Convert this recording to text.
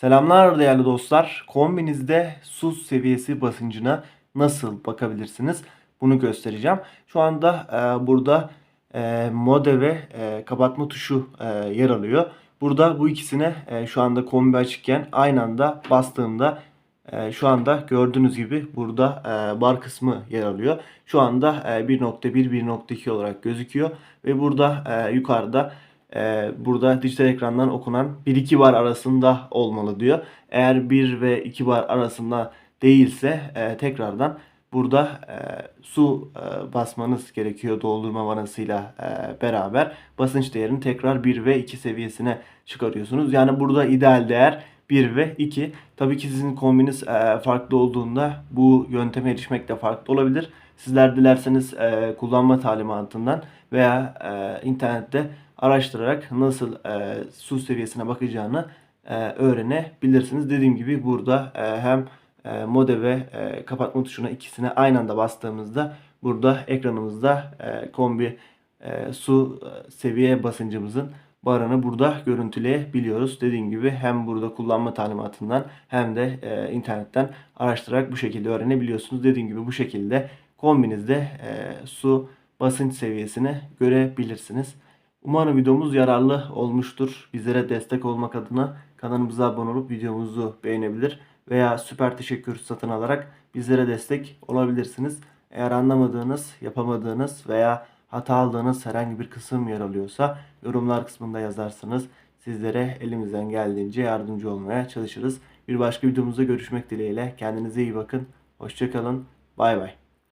Selamlar değerli dostlar. Kombinizde su seviyesi basıncına nasıl bakabilirsiniz? Bunu göstereceğim. Şu anda e, burada e, mode ve e, kapatma tuşu e, yer alıyor. Burada bu ikisine e, şu anda kombi açıkken aynı anda bastığımda e, şu anda gördüğünüz gibi burada e, bar kısmı yer alıyor. Şu anda e, 1.1 1.2 olarak gözüküyor ve burada e, yukarıda e, burada dijital ekrandan okunan 1-2 bar arasında olmalı diyor. Eğer 1 ve 2 bar arasında değilse e, tekrardan burada e, su e, basmanız gerekiyor doldurma vanasıyla beraber. Basınç değerini tekrar 1 ve 2 seviyesine çıkarıyorsunuz. Yani burada ideal değer 1 ve 2. Tabii ki sizin kombiniz farklı olduğunda bu yönteme erişmek de farklı olabilir. Sizler dilerseniz kullanma talimatından veya internette araştırarak nasıl e, su seviyesine bakacağını e, öğrenebilirsiniz. Dediğim gibi burada e, hem e, mode ve e, kapatma tuşuna ikisine aynı anda bastığımızda burada ekranımızda e, kombi e, su e, seviye basıncımızın barını burada görüntüleyebiliyoruz. Dediğim gibi hem burada kullanma talimatından hem de e, internetten araştırarak bu şekilde öğrenebiliyorsunuz. Dediğim gibi bu şekilde kombinizde e, su basınç seviyesini görebilirsiniz. Umarım videomuz yararlı olmuştur. Bizlere destek olmak adına kanalımıza abone olup videomuzu beğenebilir veya süper teşekkür satın alarak bizlere destek olabilirsiniz. Eğer anlamadığınız, yapamadığınız veya hata aldığınız herhangi bir kısım yer alıyorsa yorumlar kısmında yazarsınız. Sizlere elimizden geldiğince yardımcı olmaya çalışırız. Bir başka videomuzda görüşmek dileğiyle. Kendinize iyi bakın. Hoşçakalın. Bay bay.